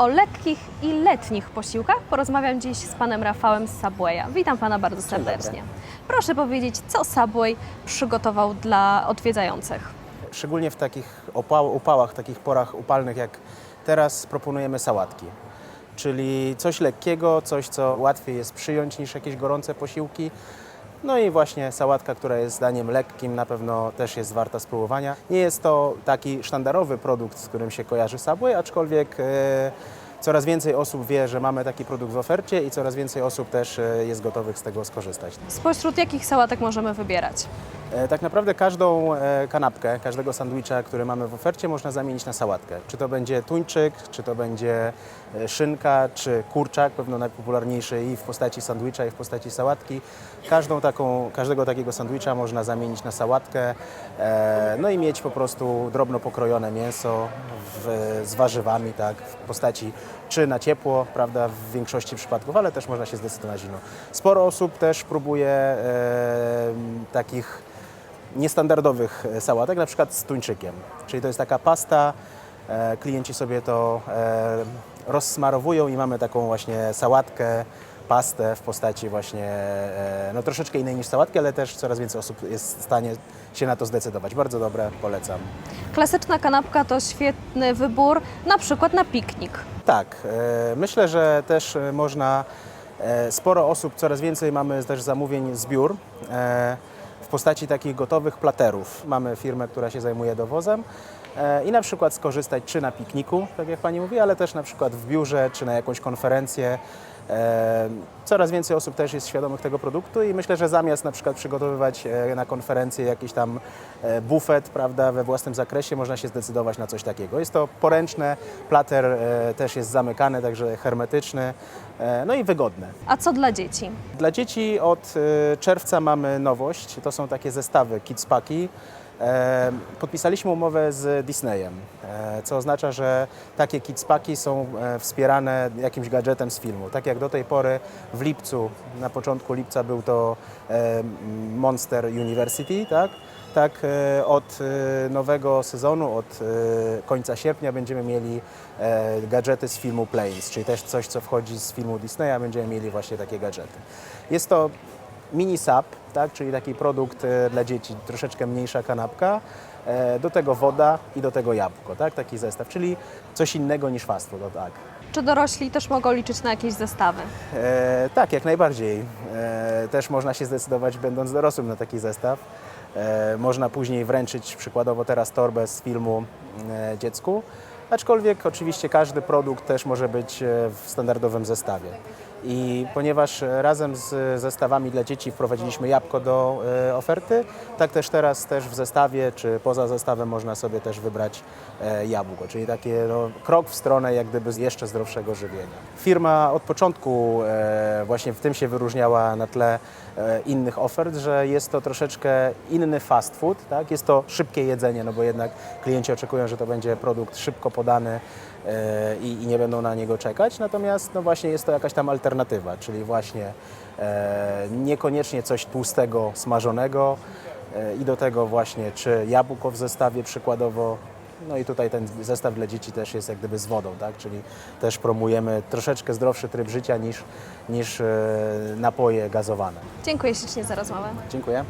O lekkich i letnich posiłkach porozmawiam dziś z panem Rafałem z Subwaya. Witam pana bardzo serdecznie. Proszę powiedzieć, co Subway przygotował dla odwiedzających? Szczególnie w takich opał, upałach, takich porach upalnych jak teraz proponujemy sałatki. Czyli coś lekkiego, coś co łatwiej jest przyjąć niż jakieś gorące posiłki. No i właśnie sałatka, która jest daniem lekkim, na pewno też jest warta spróbowania. Nie jest to taki sztandarowy produkt, z którym się kojarzy Subway, aczkolwiek e, coraz więcej osób wie, że mamy taki produkt w ofercie i coraz więcej osób też e, jest gotowych z tego skorzystać. Spośród jakich sałatek możemy wybierać? E, Tak naprawdę każdą e, kanapkę, każdego sandwicha, który mamy w ofercie, można zamienić na sałatkę. Czy to będzie tuńczyk, czy to będzie e, szynka, czy kurczak, pewno najpopularniejszy i w postaci sandwicha, i w postaci sałatki. Każdą taką, każdego takiego sandwicha można zamienić na sałatkę, no i mieć po prostu drobno pokrojone mięso w, z warzywami, tak, w postaci czy na ciepło, prawda, w większości przypadków, ale też można się zdecydować na zimno. Sporo osób też próbuje takich niestandardowych e, sałatek, na przykład z tuńczykiem. Czyli to jest taka pasta, e, klienci sobie to e, rozsmarowują i mamy taką właśnie sałatkę, pastę w postaci właśnie no troszeczkę innej niż sałatki, ale też coraz więcej osób jest w stanie się na to zdecydować. Bardzo dobre, polecam. Klasyczna kanapka to świetny wybór, na przykład na piknik. Tak, myślę, że też można, sporo osób, coraz więcej mamy też zamówień z biur postaci takich gotowych platerów. Mamy firmę, która się zajmuje dowozem e, i na przykład skorzystać czy na pikniku, tak jak Pani mówi, ale też na przykład w biurze, czy na jakąś konferencję. Coraz więcej osób też jest świadomych tego produktu i myślę, że zamiast na przykład przygotowywać e, na konferencję jakiś tam e, bufet, prawda, we własnym zakresie, można się zdecydować na coś takiego. Jest to poręczne, plater e, też jest zamykany, także hermetyczny, no i wygodne. A co dla dzieci? Dla dzieci od czerwca mamy nowość, to są takie zestawy Kids Paki. Podpisaliśmy umowę z Disneyem, e, co oznacza, że takie Kids Paki są e, wspierane jakimś gadżetem z filmu. Tak jak do tej pory w lipcu, na początku lipca był to e, Monster University, tak? Tak, od nowego sezonu, od końca sierpnia będziemy mieli gadżety z filmu Planes, czyli też coś, co wchodzi z filmu Disneya, będziemy mieli właśnie takie gadżety. Jest to mini sap, tak, czyli taki produkt e, dla dzieci, troszeczkę mniejsza kanapka, e, do tego woda i do tego jabłko, tak, taki zestaw, czyli coś innego niż fast food, tak. Czy dorośli też mogą liczyć na jakieś zestawy? E, tak, jak najbardziej. E, też można się zdecydować, będąc dorosłym, na taki zestaw. E, można później wręczyć przykładowo teraz torbę z filmu e, dziecku, aczkolwiek oczywiście każdy produkt też może być e, w standardowym zestawie. I ponieważ e, razem z zestawami dla dzieci wprowadziliśmy jabłko do e, oferty, tak też teraz też w zestawie czy poza zestawem można sobie też wybrać e, jabłko, czyli takie no, krok w stronę jak gdyby jeszcze zdrowszego żywienia. Firma od początku e, właśnie w tym się wyróżniała na tle e, innych ofert, że jest to troszeczkę inny fast food, tak? jest to szybkie jedzenie, no bo jednak klienci oczekują, że to będzie produkt szybko podany e, i, i nie będą na niego czekać, natomiast no właśnie jest to jakaś tam alternatywa, czyli właśnie e, niekoniecznie coś tłustego, smażonego e, i do tego właśnie czy jabłko w zestawie przykładowo, no i tutaj ten zestaw dla dzieci też jest jak gdyby z wodą, tak? czyli też promujemy troszeczkę zdrowszy tryb życia niż, niż napoje gazowane. Dziękuję ślicznie za rozmowę. Dziękuję.